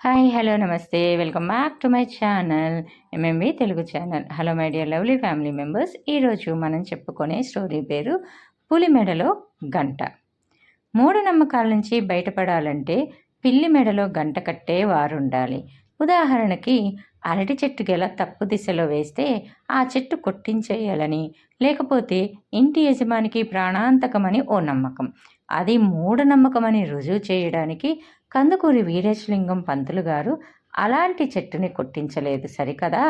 Hi hello నమస్తే. Welcome back to my channel MMB Telugu channel. Hello my dear lovely family members. ఈరోజు మనం చెప్పుకునే story పేరు పులి మెడలో గంట. మూఢనమ్మకాల నుంచి బయటపడాలంటే పిల్లి మెడలో గంట కట్టే వారు ఉండాలి ఉదాహరణకి అరటి చెట్టు గెల తప్పు దిశలో వేస్తే ఆ చెట్టు కొట్టించేయాలని లేకపోతే ఇంటి యజమానికి ప్రాణాంతకమని ఓ నమ్మకం. అది మూఢనమ్మకమని రుజువు చేయడానికి కందుకూరి వీరేశలింగం పంతులు గారు అలాంటి చెట్టుని కొట్టించలేదు. సరికదా?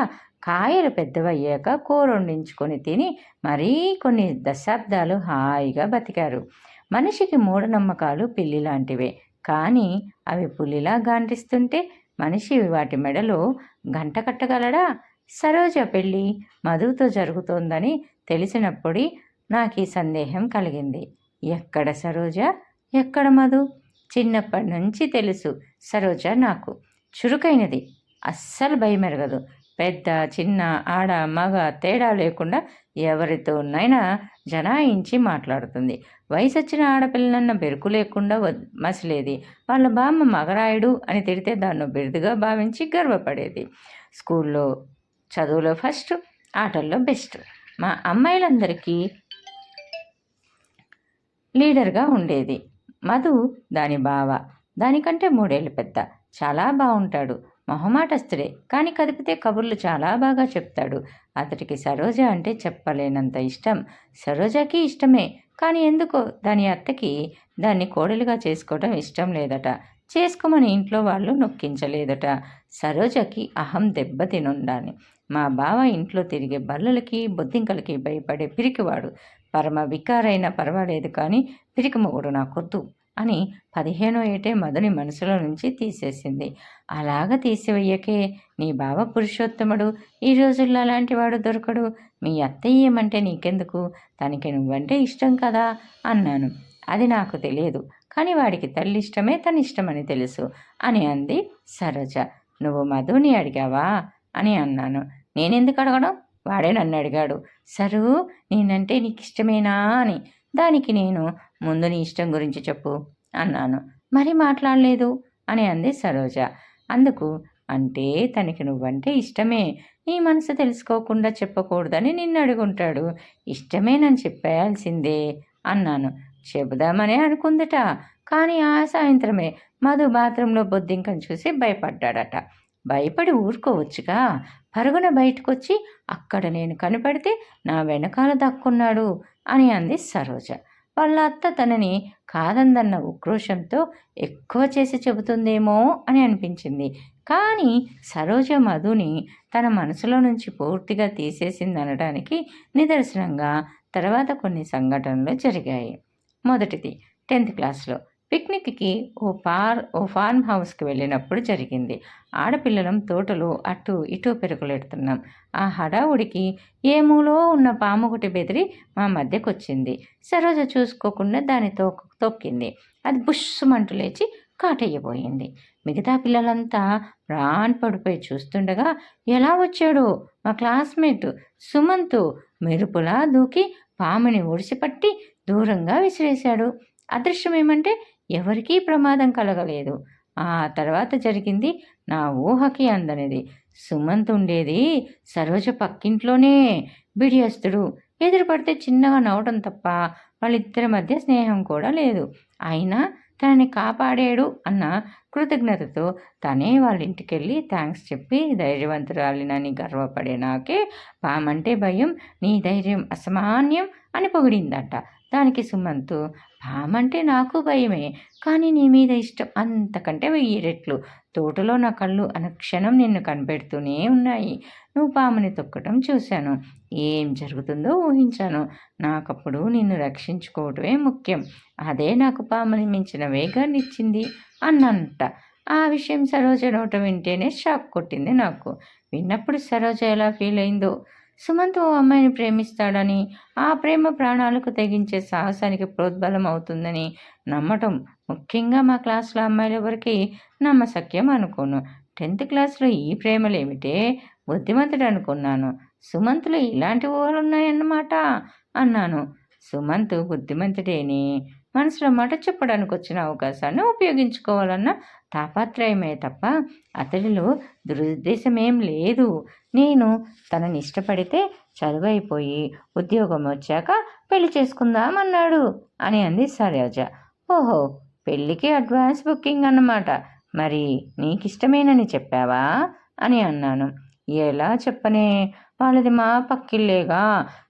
కాయలు పెద్దవయ్యాక కూరొండించుకొని తిని మరీ కొన్ని దశాబ్దాలు హాయిగా బతికారు. మనిషికి మూఢనమ్మకాలు పిల్లి లాంటివే కానీ అవి పులిలా గాంటిస్తుంటే మనిషి వాటి మెడలో గంట కట్టగలడా? సరోజ పెళ్ళి మధుతో జరుగుతోందని తెలిసినప్పుడు నాకు ఈ సందేహం కలిగింది. ఎక్కడ సరోజ? ఎక్కడ మధు? చిన్నప్పటి నుంచి తెలుసు సరోజ నాకు. చురుకైనది. అస్సలు భయమెరగదు. పెద్ద చిన్న ఆడ మగ తేడా లేకుండా ఎవరితోనైనా జనాయించి మాట్లాడుతుంది. వయసు వచ్చిన ఆడపిల్లనన్న బెరుకు లేకుండా మసిలేది. వాళ్ళ బామ్మ మగరాయుడు అని తిడితే దాన్ని బిరుదుగా భావించి గర్వపడేది. స్కూల్లో చదువులో ఫస్ట్ ఆటల్లో బెస్ట్. మా అమ్మాయిలందరికీ లీడర్గా ఉండేది. మధు దాని బావ. దానికంటే మూడేళ్ళు పెద్ద. చాలా బాగుంటాడు మొహమాటస్తుడే కానీ కదిపితే కబుర్లు చాలా బాగా చెప్తాడు. అతడికి సరోజ అంటే చెప్పలేనంత ఇష్టం. సరోజకి ఇష్టమే. కానీ ఎందుకో దాని అత్తకి దాన్ని కోడలుగా చేసుకోవడం ఇష్టం లేదట. చేసుకోమని ఇంట్లో వాళ్ళు నొక్కించలేదట. సరోజకి అహం దెబ్బతినుండాలి మా బావ ఇంట్లో తిరిగే బల్లలకి బొద్దింకలకి భయపడే పిరికివాడు. పరమ వికారైనా పర్వాలేదు కానీ పిరికి మొగుడు నాకొద్దు అని పదిహేనో ఏటే మధుని మనసులో నుంచి తీసేసింది. అలాగ తీసివేయకే నీ బావ పురుషోత్తముడు ఈ రోజుల్లో అలాంటి వాడు దొరకడు. మీ అత్తయ్యమంటే నీకెందుకు? తనకి నువ్వంటే ఇష్టం కదా అన్నాను. అది నాకు తెలియదు కానీ వాడికి తల్లి ఇష్టమే తన ఇష్టమని తెలుసు అని అంది సరోజ. నువ్వు మధుని అడిగావా అని అన్నాను. నేనెందుకు అడగడం వాడే నన్ను అడిగాడు. సరు నేనంటే నీకు ఇష్టమేనా అని. దానికి నేను ముందు నీ ఇష్టం గురించి చెప్పు అన్నాను. మరి మాట్లాడలేదు అని అంది సరోజ. అందుకు అంటే తనకి నువ్వంటే ఇష్టమే. నీ మనసు తెలుసుకోకుండా చెప్పకూడదని నిన్ను అడుగుంటాడు. ఇష్టమేనని చెప్పేయాల్సిందే అన్నాను. చెబుదామనే అనుకుందట. కానీ ఆ సాయంత్రమే మధు బాత్రూంలో బొద్దింకని చూసి భయపడ్డాడట. భయపడి ఊరుకోవచ్చుగా. పరుగున బయటకొచ్చి అక్కడ నేను కనపడితే నా వెనకాల దక్కున్నాడు అని అంది సరోజ. వాళ్ళ అత్త తనని కాదందన్న ఉక్రోషంతో ఎక్కువ చేసి చెబుతుందేమో అని అనిపించింది. కానీ సరోజ మధుని తన మనసులో నుంచి పూర్తిగా తీసేసింది అనడానికి నిదర్శనంగా తర్వాత కొన్ని సంఘటనలు జరిగాయి. మొదటిది టెన్త్ క్లాస్లో. పిక్నిక్కి ఓ పార్ ఓ ఫార్మ్ హౌస్కి వెళ్ళినప్పుడు జరిగింది. ఆడపిల్లలం తోటలు అటు ఇటు పెరుగులెడుతున్నాం. ఆ హడావుడికి ఏ మూలో ఉన్న పాముగుటి బెదిరి మా మధ్యకొచ్చింది. సరోజ చూసుకోకుండా దాని తో తొక్కింది. అది బుష్మంటు లేచి కాటయ్యబోయింది మిగతా పిల్లలంతా ప్రాణ్ పడిపోయి చూస్తుండగా ఎలా వచ్చాడో మా క్లాస్మేట్? సుమంతు మెరుపులా దూకి పాముని ఒడిసిపట్టి దూరంగా విసిరేశాడు. అదృష్టం ఏమంటే ఎవరికీ ప్రమాదం కలగలేదు. ఆ తర్వాత జరిగింది నా ఊహకి అందనిది. సుమంత్ ఉండేది సరోజ పక్కింట్లోనే బిడియస్తుడు. ఎదురుపడితే చిన్నగా నవ్వడం తప్ప వాళ్ళిద్దరి మధ్య స్నేహం కూడా లేదు. అయినా తనని కాపాడాడు అన్న కృతజ్ఞతతో తనే వాళ్ళ ఇంటికి వెళ్ళి థ్యాంక్స్ చెప్పి ధైర్యవంతురాలినని గర్వపడే నాకే పామంటే భయం నీ ధైర్యం అసమాన్యం అని పొగిడిందట. దానికి సుమంతు పామంటే నాకు భయమే కానీ నీ మీద ఇష్టం అంతకంటే వెయ్యి రెట్లు. తోటలో నా కళ్ళు అనుక్షణం నిన్ను కనిపెడుతూనే ఉన్నాయి. నువ్వు పాముని తొక్కటం చూశాను. ఏం జరుగుతుందో ఊహించాను. నాకప్పుడు నిన్ను రక్షించుకోవటమే ముఖ్యం. అదే నాకు పాముని మించిన వేగాన్ని ఇచ్చింది అన్నంట. ఆ విషయం సరోజ నోట వింటేనే షాక్ కొట్టింది నాకు. విన్నప్పుడు సరోజ ఎలా ఫీల్ అయిందో సుమంత్ ఓ అమ్మాయిని ప్రేమిస్తాడని ఆ ప్రేమ ప్రాణాలకు తెగించే సాహసానికి ప్రోద్బలం అవుతుందని నమ్మటం. ముఖ్యంగా మా క్లాస్లో అమ్మాయిలు ఎవరికి నమ్మసక్యం అనుకోను. టెన్త్ క్లాస్లో ఈ ప్రేమలేమిటే? బుద్ధిమంతుడు అనుకున్నాను. సుమంత్లో ఇలాంటి ఊహలు ఉన్నాయన్నమాట అన్నాను. సుమంత్ బుద్ధిమంతుడేని? మనసులో మాట చెప్పడానికి వచ్చిన అవకాశాన్ని ఉపయోగించుకోవాలన్న తాపత్రయమే తప్ప అతడిలో దురుద్దేశం ఏం లేదు. నేను తనని ఇష్టపడితే చదువైపోయి ఉద్యోగం వచ్చాక పెళ్ళి చేసుకుందామన్నాడు అని అంది సరోజ. ఓహో పెళ్ళికి అడ్వాన్స్ బుకింగ్ అన్నమాట. మరి నీకిష్టమేనని చెప్పావా? అని అన్నాను. ఎలా చెప్పనే? వాళ్ళది మా పక్కిల్లేగా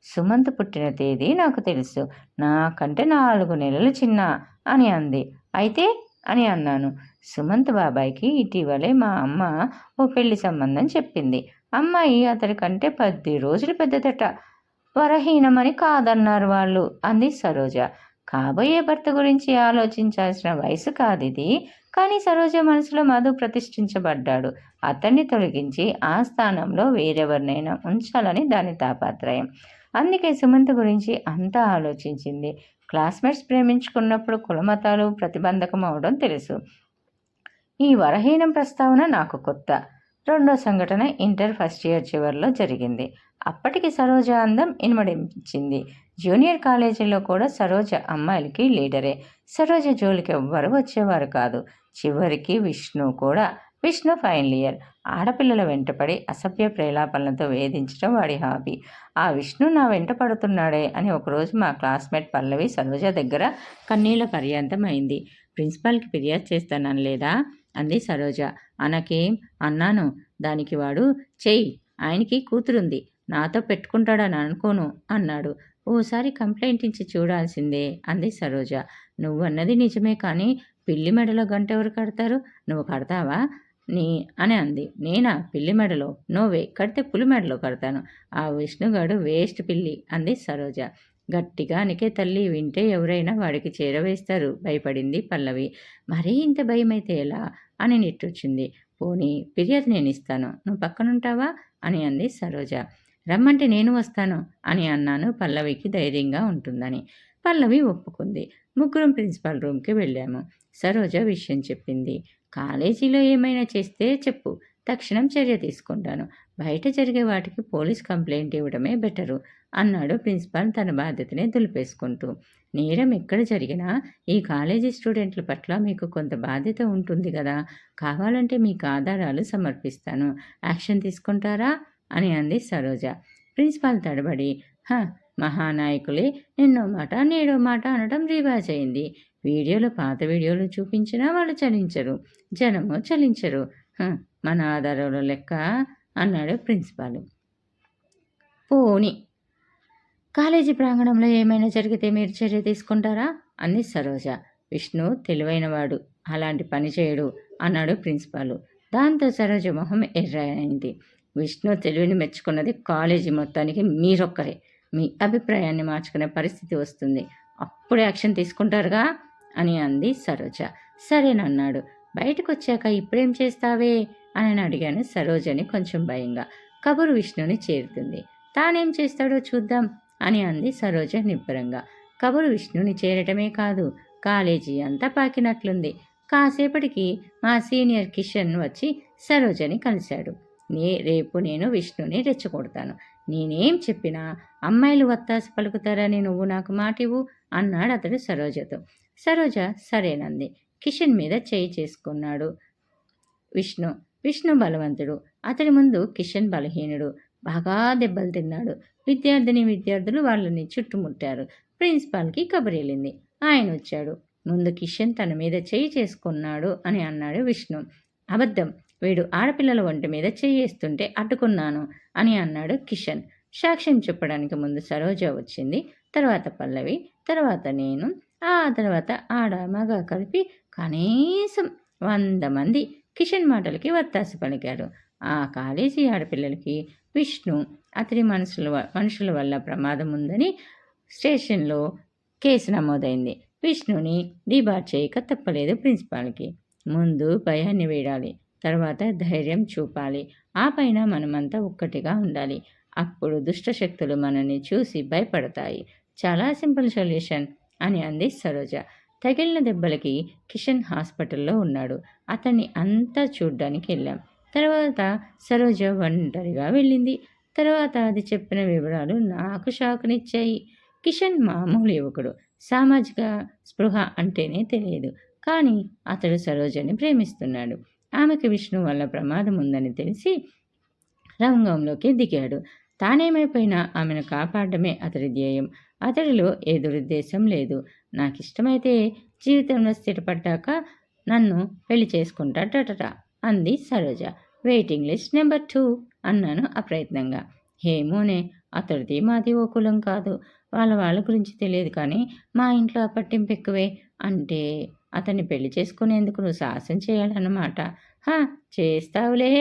సుమంత్ పుట్టిన తేదీ నాకు తెలుసు. నాకంటే నాలుగు నెలలు చిన్న అని అంది. అయితే అని అన్నాను. సుమంత్ బాబాయ్కి ఇటీవలే మా అమ్మ ఓ పెళ్ళి సంబంధం చెప్పింది. అమ్మాయి అతడికంటే పది రోజులు పెద్దదట. వరహీనమని కాదన్నారు వాళ్ళు అంది సరోజ. కాబోయే భర్త గురించి ఆలోచించాల్సిన వయసు కాదిది. కానీ సరోజ మనసులో మధు ప్రతిష్ఠించబడ్డాడు. అతన్ని తొలగించి ఆ స్థానంలో వేరెవరినైనా ఉంచాలని దాని తాపాత్రయం. అందుకే సుమంత్ గురించి అంతా ఆలోచించింది. క్లాస్మేట్స్ ప్రేమించుకున్నప్పుడు కులమతాలు ప్రతిబంధకం అవడం తెలుసు. ఈ వరహీనం ప్రస్తావన నాకు కొత్త. రెండో సంఘటన ఇంటర్ ఫస్ట్ ఇయర్ చివరిలో జరిగింది. అప్పటికి సరోజ అందం ఇనుమడించింది. జూనియర్ కాలేజీలో కూడా సరోజ అమ్మాయిలకి లీడరే. సరోజ జోలికి ఎవ్వరు వచ్చేవారు కాదు. చివరికి విష్ణు కూడా. Vishnu final year. ఆడపిల్లల వెంటపడి అసభ్య ప్రేలాపనలతో వేధించడం వాడి హాబీ. ఆ విష్ణు నా వెంట పడుతున్నాడే అని ఒకరోజు మా క్లాస్మేట్ పల్లవి సరోజ దగ్గర కన్నీళ్ళ పర్యంతం అయింది ప్రిన్సిపాల్కి ఫిర్యాదు చేస్తానని లేదా? అంది సరోజ. అనకేం? అన్నాను. దానికి వాడు చెయ్యి. ఆయనకి కూతురుంది. నాతో పెట్టుకుంటాడని అనుకోను అన్నాడు. ఓసారి కంప్లైంట్ ఇచ్చి చూడాల్సిందే అంది సరోజ. నువ్వు అన్నది నిజమే కానీ పిల్లి మెడలో గంట ఎవరు కడతారు? నువ్వు కడతావా? నీ అని అంది. నేనా? పిల్లి మెడలో? నోవే కడితే పులి మెడలో కడతాను. ఆ విష్ణుగాడు వేస్ట్ పిల్లి అంది సరోజ. గట్టిగా అనికే తల్లి వింటే ఎవరైనా వాడికి చేరవేస్తారు భయపడింది పల్లవి. మరీ ఇంత భయమైతే ఎలా? అని నిట్టొచ్చింది పోనీ ఫిర్యాదు నేను ఇస్తాను. నువ్వు పక్కనుంటావా? అని అంది సరోజ. రమ్మంటే నేను వస్తాను అని అన్నాను పల్లవికి ధైర్యంగా ఉంటుందని. పల్లవి ఒప్పుకుంది. ముగ్గురం ప్రిన్సిపాల్ రూమ్కి వెళ్ళాము. సరోజ విషయం చెప్పింది. కాలేజీలో ఏమైనా చేస్తే చెప్పు. తక్షణం చర్య తీసుకుంటాను. బయట జరిగే వాటికి పోలీస్ కంప్లైంట్ ఇవ్వడమే బెటరు అన్నాడు ప్రిన్సిపాల్ తన బాధ్యతనే దులిపేసుకుంటూ. నేరం ఎక్కడ జరిగినా ఈ కాలేజీ స్టూడెంట్ల పట్ల మీకు కొంత బాధ్యత ఉంటుంది కదా. కావాలంటే మీకు ఆధారాలు సమర్పిస్తాను. యాక్షన్ తీసుకుంటారా? అని అంది సరోజ. ప్రిన్సిపాల్ తడబడి హ మహానాయకులే నిన్నో మాట నేడో మాట అనడం రివాజ్ అయింది. వీడియోలు పాత వీడియోలు చూపించినా వాళ్ళు చలించరు. జనము చలించరు. మన ఆధారంలో లెక్క అన్నాడు ప్రిన్సిపాల్. పోని. కాలేజీ ప్రాంగణంలో ఏమైనా జరిగితే మీరు చర్య తీసుకుంటారా అంది సరోజ. విష్ణు తెలివైనవాడు. అలాంటి పని చేయడు అన్నాడు ప్రిన్సిపాల్. దాంతో సరోజ మొహం ఎర్రయింది విష్ణు తెలివిని మెచ్చుకున్నది కాలేజీ మొత్తానికి మీరొక్కరే. మీ అభిప్రాయాన్ని మార్చుకునే పరిస్థితి వస్తుంది. అప్పుడు యాక్షన్ తీసుకుంటారుగా? అని అంది సరోజ. సరేనన్నాడు. బయటకు వచ్చాక ఇప్పుడేం చేస్తావే? అని అడిగాను సరోజని కొంచెం భయంగా. కబురు విష్ణుని చేరుతుంది. తానేం చేస్తాడో చూద్దాం అని అంది సరోజ నిబ్బరంగా. కబురు విష్ణుని చేరటమే కాదు. కాలేజీ అంతా పాకినట్లుంది. కాసేపటికి మా సీనియర్ కిషన్ వచ్చి సరోజని కలిశాడు. నే రేపు నేను విష్ణుని రెచ్చగొడతాను. నేనేం చెప్పినా అమ్మాయిలు వత్తాసి పలుకుతారని నువ్వు నాకు మాటివు అన్నాడు అతడు సరోజతో. సరోజ సరేనంది. కిషన్ మీద చేయి చేసుకున్నాడు విష్ణు. విష్ణు బలవంతుడు. అతడి ముందు కిషన్ బలహీనుడు. బాగా దెబ్బలు తిన్నాడు. విద్యార్థిని విద్యార్థులు వాళ్ళని చుట్టుముట్టారు. ప్రిన్సిపాల్కి కబురెళ్ళింది ఆయన వచ్చాడు. ముందు కిషన్ తన మీద చేయి చేసుకున్నాడు అని అన్నాడు విష్ణు. అబద్ధం. వీడు ఆడపిల్లల ఒంటి మీద చేయేస్తుంటే అడ్డుకున్నాను అని అన్నాడు కిషన్. సాక్ష్యం చెప్పడానికి ముందు సరోజ వచ్చింది. తర్వాత పల్లవి తర్వాత నేను ఆ తర్వాత ఆడ మగ కలిపి కనీసం వంద మంది కిషన్ మాటలకి వత్తాసు పలికాడు ఆ కాలేజీ ఆడపిల్లలకి విష్ణు అతడి మనుషుల మనుషుల వల్ల ప్రమాదం ఉందని స్టేషన్లో కేసు నమోదైంది. విష్ణుని డిబార్ చేయక తప్పలేదు ప్రిన్సిపాల్కి. ముందు భయాన్ని వేయాలి తర్వాత ధైర్యం చూపాలి. ఆ పైన మనమంతా ఒక్కటిగా ఉండాలి. అప్పుడు దుష్టశక్తులు మనల్ని చూసి భయపడతాయి. చాలా సింపుల్ సొల్యూషన్ అని అంది సరోజ. తగిలిన దెబ్బలకి కిషన్ హాస్పిటల్లో ఉన్నాడు. అతన్ని అంతా చూడ్డానికి వెళ్ళాం. తర్వాత సరోజ ఒంటరిగా వెళ్ళింది. తర్వాత అది చెప్పిన వివరాలు నాకు షాకునిచ్చాయి. కిషన్ మామూలు యువకుడు. సామాజిక స్పృహ అంటేనే తెలియదు. కానీ అతడు సరోజని ప్రేమిస్తున్నాడు. ఆమెకి విష్ణు వల్ల ప్రమాదం ఉందని తెలిసి రంగంలోకి దిగాడు. తానేమైపోయినా ఆమెను కాపాడమే అతడి ధ్యేయం. అతడిలో ఏ దురుద్దేశం లేదు. నాకు ఇష్టమైతే జీవితంలో స్థిరపడ్డాక నన్ను పెళ్ళి చేసుకుంటాడట అంది Saroja. Waiting list number two అన్నాను అప్రయత్నంగా. ఏమోనే అతడిది మాది ఓ కులం కాదు. వాళ్ళ వాళ్ళ గురించి తెలియదు కానీ మా ఇంట్లో ఆ పట్టింపు ఎక్కువే అంటే అతన్ని పెళ్ళి చేసుకునేందుకు నువ్వు సాహసం చేయాలన్నమాట. హా చేస్తావులే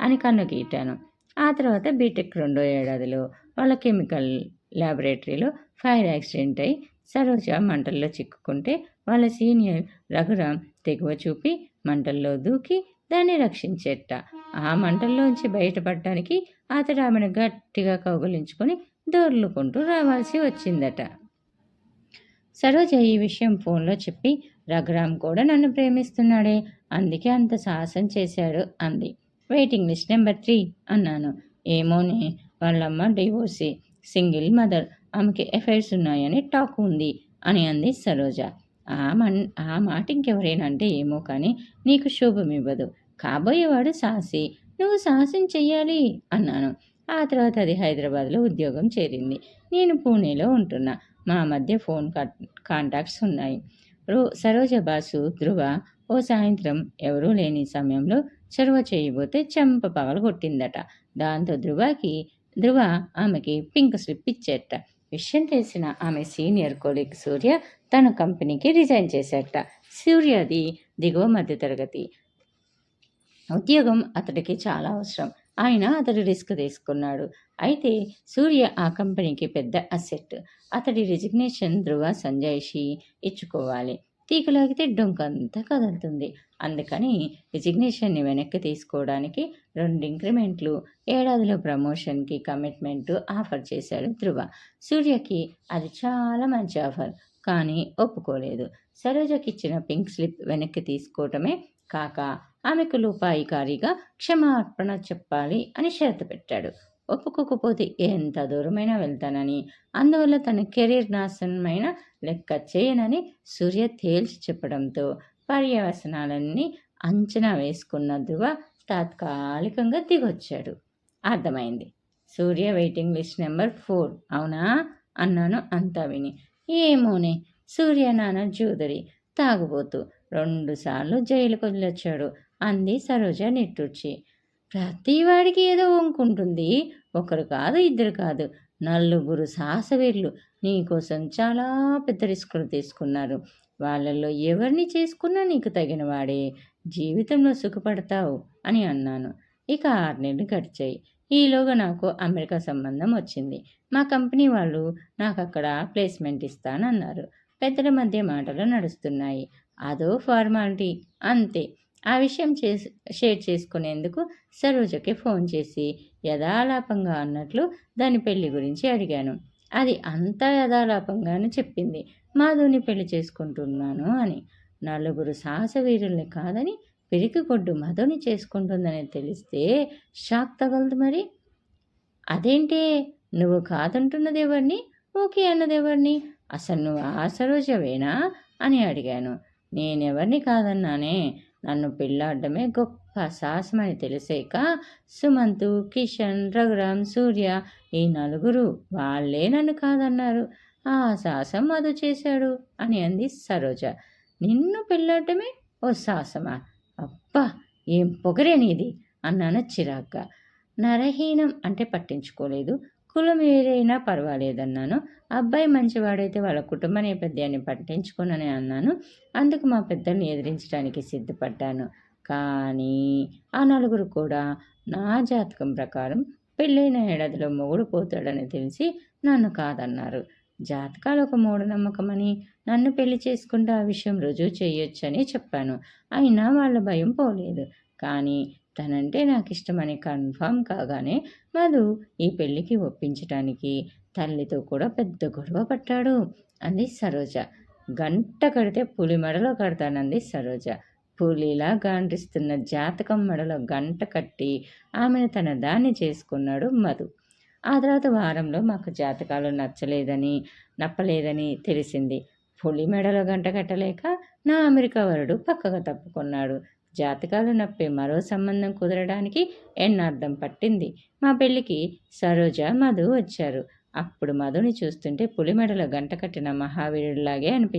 అని కన్ను గీటాను. ఆ తర్వాత బీటెక్ రెండో ఏడాదిలో వాళ్ళ కెమికల్ ల్యాబొరేటరీలో ఫైర్ యాక్సిడెంట్ అయి సరోజ మంటల్లో చిక్కుకుంటే వాళ్ళ సీనియర్ రఘురామ్ తెగువ చూపి మంటల్లో దూకి దాన్ని రక్షించేట. ఆ మంటల్లోంచి బయటపడటానికి అతడు ఆమెను గట్టిగా కౌగులించుకొని దొర్లుకుంటూ రావాల్సి వచ్చిందట. సరోజ ఈ విషయం ఫోన్లో చెప్పి రఘురామ్ కూడా నన్ను ప్రేమిస్తున్నాడే అందుకే అంత సాహసం చేశాడు అంది. వెయిటింగ్ లిస్ట్ నెంబర్ త్రీ అన్నాను. ఏమోనే వాళ్ళమ్మ డివోర్సీ సింగిల్ మదర్ ఆమెకి ఎఫైర్స్ ఉన్నాయని టాక్ ఉంది అని అంది సరోజ. ఆ మన్ ఆ మాట ఇంకెవరైనా అంటే ఏమో కానీ నీకు శోభమివ్వదు కాబోయేవాడు సాహసి. నువ్వు సాహసం చెయ్యాలి అన్నాను. ఆ తర్వాత అది హైదరాబాద్లో ఉద్యోగం చేరింది. నేను పూణేలో ఉంటున్నా. మా మధ్య ఫోన్ కాంటాక్ట్స్ ఉన్నాయి. రో సరోజ బాసు ధృవ ఓ సాయంత్రం ఎవరూ లేని సమయంలో చొరవ చేయబోతే చెంప పగలు కొట్టిందట. దాంతో ధృవకి ధృవ ఆమెకి పింక్ స్లిప్ ఇచ్చేట. విషయం తెలిసిన ఆమె సీనియర్ కొలీగ్ సూర్య తన కంపెనీకి రిజైన్ చేసేట. సూర్యది దిగువ మధ్య తరగతి ఉద్యోగం అతడికి చాలా అవసరం. ఆయన అతడు రిస్క్ తీసుకున్నాడు. అయితే సూర్య ఆ కంపెనీకి పెద్ద అసెట్. అతడి రిజిగ్నేషన్ ధృవ సంజయ్షి ఇచ్చుకోవాలి. తీగలాగితే డొంకంతా కదులుతుంది. అందుకని రిజిగ్నేషన్ని వెనక్కి తీసుకోవడానికి రెండు ఇంక్రిమెంట్లు ఏడాదిలో ప్రమోషన్కి కమిట్మెంట్ ఆఫర్ చేశాడు ధృవ. సూర్యకి అది చాలా మంచి ఆఫర్ కానీ ఒప్పుకోలేదు. సరోజకి ఇచ్చిన పింక్ స్లిప్ వెనక్కి తీసుకోవటమే కాక ఆమెకు లోపాయికారిగా క్షమాపణ చెప్పాలి అని షరతు పెట్టాడు. ఒప్పుకోకపోతే ఎంత దూరమైనా వెళ్తానని అందువల్ల తన కెరీర్ నాశనమైన లెక్క చేయనని సూర్య తేల్చి చెప్పడంతో పర్యవసనాలన్నీ అంచనా వేసుకున్న ధృవ తాత్కాలికంగా దిగొచ్చాడు. అర్థమైంది. Surya waiting list number four. అవునా? అన్నాను అంతా విని. ఏమోనే. సూర్య నాన్న జూదరి తాగుబోతూ రెండుసార్లు జైలుకు వెళ్ళొచ్చాడు అంది సరోజ నిట్టూర్చి. ప్రతివాడికి ఏదో వంకుంటుంది. ఒకరు కాదు ఇద్దరు కాదు. నలుగురు సాహసవీరులు నీకోసం చాలా పెద్ద రిస్కులు తీసుకున్నారు. వాళ్ళల్లో ఎవరిని చేసుకున్నా నీకు తగిన వాడే జీవితంలో సుఖపడతావు అని అన్నాను. ఇక ఆరు నెలలు గడిచాయి. ఈలోగా నాకు అమెరికా సంబంధం వచ్చింది. మా కంపెనీ వాళ్ళు నాకు అక్కడ ప్లేస్మెంట్ ఇస్తానన్నారు. పెద్దల మధ్య మాటలు నడుస్తున్నాయి. అదో ఫార్మాలిటీ. అంతే. ఆ విషయం చేసి షేర్ చేసుకునేందుకు సరోజకి ఫోన్ చేసి యథాలాపంగా అన్నట్లు దాని పెళ్ళి గురించి అడిగాను. అది అంతా యథాలాపంగానే చెప్పింది. మాధుని పెళ్ళి చేసుకుంటున్నాను అని. నలుగురు సాహసవీరుల్ని కాదని కొడ్డు మధుని చేసుకుంటుందని తెలిస్తే షాక్ తగలదు మరి. అదేంటే నువ్వు కాదంటున్నది ఎవరిని? ఓకే అన్నది ఎవరిని? అసలు నువ్వు ఆ సరోజవేనా? అని అడిగాను. నేనెవరిని కాదన్నానే? నన్ను పెళ్ళాడమే గొప్ప సాహసమని తెలిసాక సుమంతు కిషన్ రఘురామ్ సూర్య ఈ నలుగురు వాళ్ళే నన్ను కాదన్నారు. ఆ సాహసం మధు చేశాడు అని అంది సరోజ. నిన్ను పెళ్ళాడమే ఓ సాహసమా? అబ్బా ఏం పొగరేనిది అన్నాను చిరాగ్గా. నరహీనం అంటే పట్టించుకోలేదు. కులం ఏదైనా పర్వాలేదన్నాను. అబ్బాయి మంచివాడైతే వాళ్ళ కుటుంబ నేపథ్యాన్ని పట్టించుకోనని అన్నాను. అందుకు మా పెద్దల్ని ఎదిరించడానికి సిద్ధపడ్డాను. కానీ ఆ నలుగురు కూడా నా జాతకం ప్రకారం పెళ్ళైన ఏడాదిలో మొగుడు పోతాడని తెలిసి నన్ను కాదన్నారు. జాతకాలు ఒక మూఢనమ్మకమని నన్ను పెళ్ళి చేసుకుంటే ఆ విషయం రుజువు చేయొచ్చని చెప్పాను. అయినా వాళ్ళ భయం పోలేదు. కానీ తనంటే నాకు ఇష్టమని కన్ఫామ్ కాగానే మధు ఈ పెళ్ళికి ఒప్పించటానికి తల్లితో కూడా పెద్ద గొడవ పట్టాడు అంది సరోజ. గంట కడితే పులి మెడలో కడతానంది సరోజ. పులిలా గాండ్రిస్తున్న జాతకం మెడలో గంట కట్టి ఆమెను తన దాన్ని చేసుకున్నాడు మధు. ఆ తర్వాత వారంలో మాకు జాతకాలు నచ్చలేదని నప్పలేదని తెలిసింది. పులి మెడలో గంట కట్టలేక నా అమెరికా వరుడు పక్కగా తప్పుకున్నాడు. జాతకాలు నప్పే మరో సంబంధం కుదరడానికి ఎన్నార్థం పట్టింది. మా పెళ్ళికి సరోజ మధు వచ్చారు. అప్పుడు మధుని చూస్తుంటే పులిమెడలో గంట కట్టిన మహావీరుడిలాగే అనిపించింది